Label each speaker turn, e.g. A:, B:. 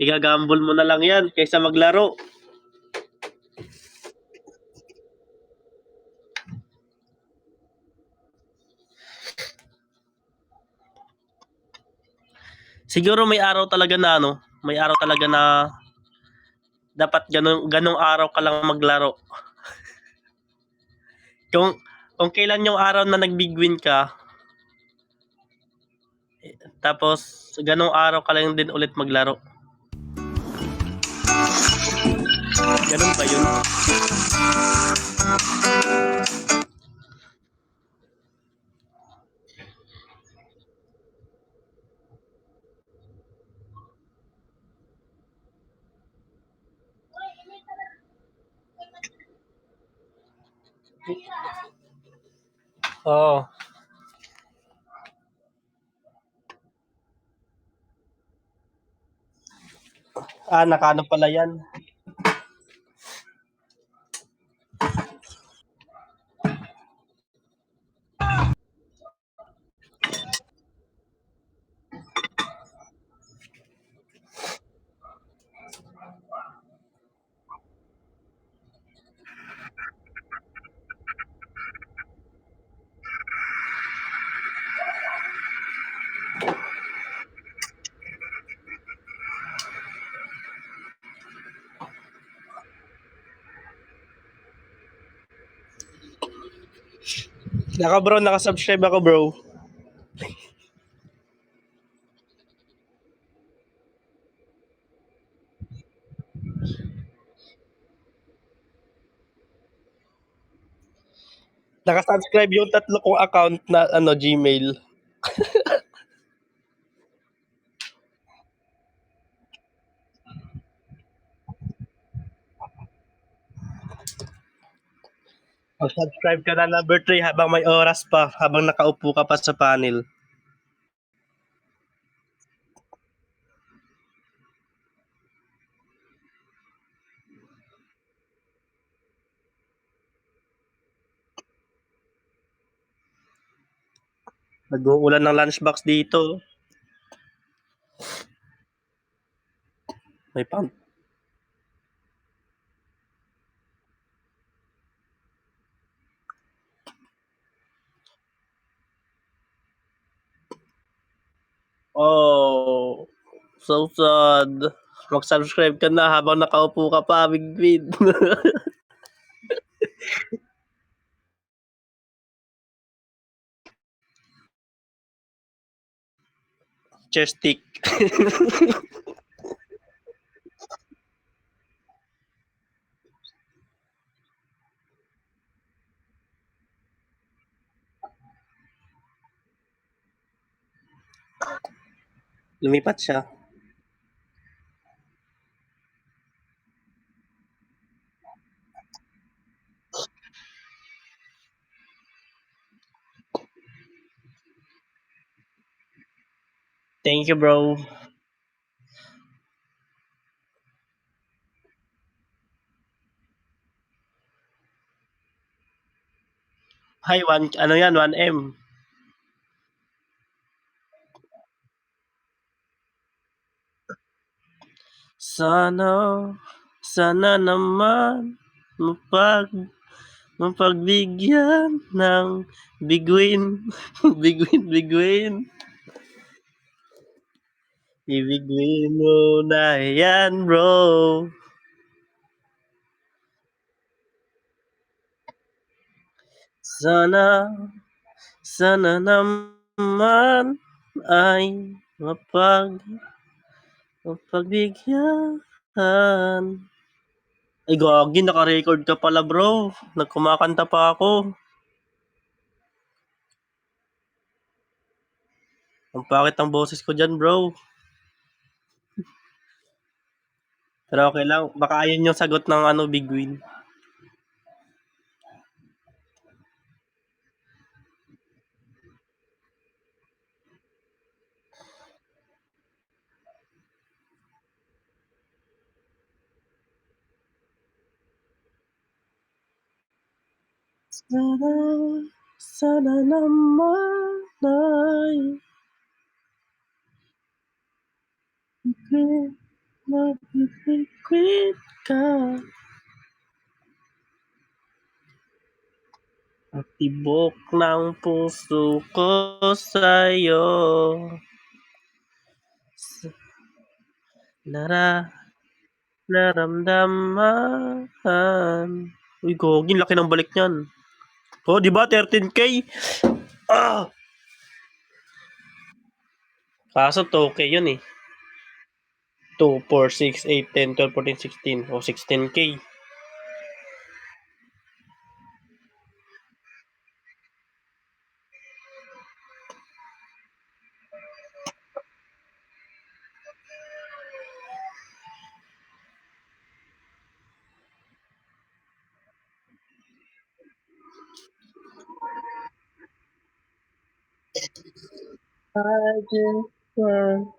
A: Igagambol mo na lang yan kaysa maglaro. Siguro may araw talaga na ano, may araw talaga na dapat ganong, ganong araw ka lang maglaro. kung, kung kailan yung araw na nag-big win ka, eh, tapos ganong araw ka lang din ulit maglaro. Ganun ba yun? Oo. Ah, nakano pala yan. Naka bro, nakasubscribe ako bro. Nakasubscribe yung tatlo kong account na ano Gmail. Mag-subscribe ka na number 3 habang may oras pa, habang nakaupo ka pa sa panel. Nag-uulan ng lunchbox dito. May pump. Oh, so sad. Mag-subscribe ka na habang nakaupo ka pa, Big Win. Chair Lumipat siya. Thank you, bro. Hi, one, ano yan, 1M. Sana, sana naman mapag mapagbigyan ng big win. big win, big win. Ibigin mo na yan, bro. Sana, sana naman ay mapag mapagbigyan. Ay, gagi, naka-record ka pala, bro. Nagkumakanta pa ako. Ang pakit ang boses ko dyan, bro. Pero okay lang. Baka ayun yung sagot ng ano, big win. Sana, sana naman ay Magpipigit ka. Ang tibok ng puso ko sa'yo. Nara, naramdaman. Uy, Gogi, laki ng balik niyan. Oh, di ba? 13K? Ah! Kaso 2K yun eh. 2, 4, 6, 8, 10, 12, 14, 16. O, 16K. I just want